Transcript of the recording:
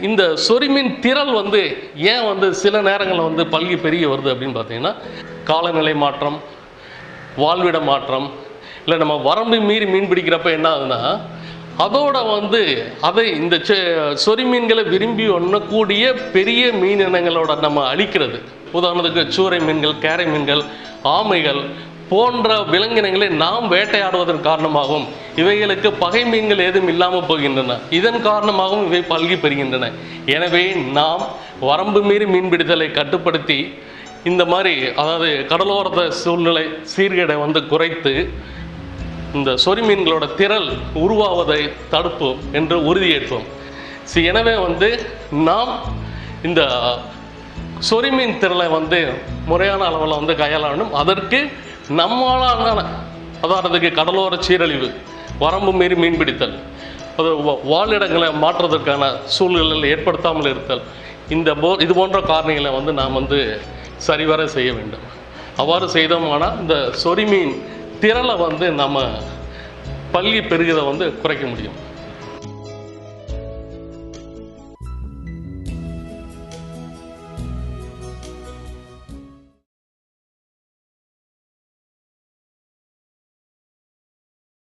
இந்த சொரிமீன் திரள் வந்து ஏன் வந்து சில நேரங்களில் வந்து பல்கி பெருகி வருது அப்படின்னு பார்த்தீங்கன்னா காலநிலை மாற்றம் வாழ்விட மாற்றம் இல்லை நம்ம வரம்பு மீறி மீன் பிடிக்கிறப்ப என்ன ஆகுதுன்னா அதோட வந்து அதை இந்த செ- சொறி மீன்களை விரும்பி ஒண்ணக்கூடிய பெரிய மீன் இனங்களோட நம்ம அழிக்கிறது. உதாரணத்துக்கு சூறை மீன்கள் கேரை மீன்கள் ஆமைகள் போன்ற விலங்கினங்களை நாம் வேட்டையாடுவதன் காரணமாகவும் இவைகளுக்கு பகை மீன்கள் ஏதும் இல்லாமல் போகின்றன. இதன் காரணமாகவும் இவை பல்கி பெறுகின்றன. எனவே நாம் வரம்பு மீறி மீன்பிடித்தலை கட்டுப்படுத்தி இந்த மாதிரி அதாவது கடலோரத்த சூழ்நிலை சீர்கேடை வந்து குறைத்து இந்த சொறி மீன்களோட திரள் உருவாவதை தடுப்போம் என்று உறுதியேற்போம். சி எனவே வந்து நாம் இந்த சொறி மீன் திரளை வந்து முறையான அளவில் வந்து கையாள வேண்டும். அதற்கு நம்மளால் நம்மளான உதாரணத்துக்கு கடலோர சீரழிவு வரம்பு மீறி மீன்பிடித்தல் அது வா- வாழிடங்களை மாற்றுவதற்கான சூழ்நிலையில் ஏற்படுத்தாமல் இருத்தல் இந்த போ இது போன்ற காரணிகளை வந்து நாம் வந்து சரிவர செய்ய வேண்டும். அவ்வாறு செய்தோம்னா இந்த சொறி மீன் திரளை வந்து நம்ம பள்ளி பெருகிறதை வந்து குறைக்க முடியும்.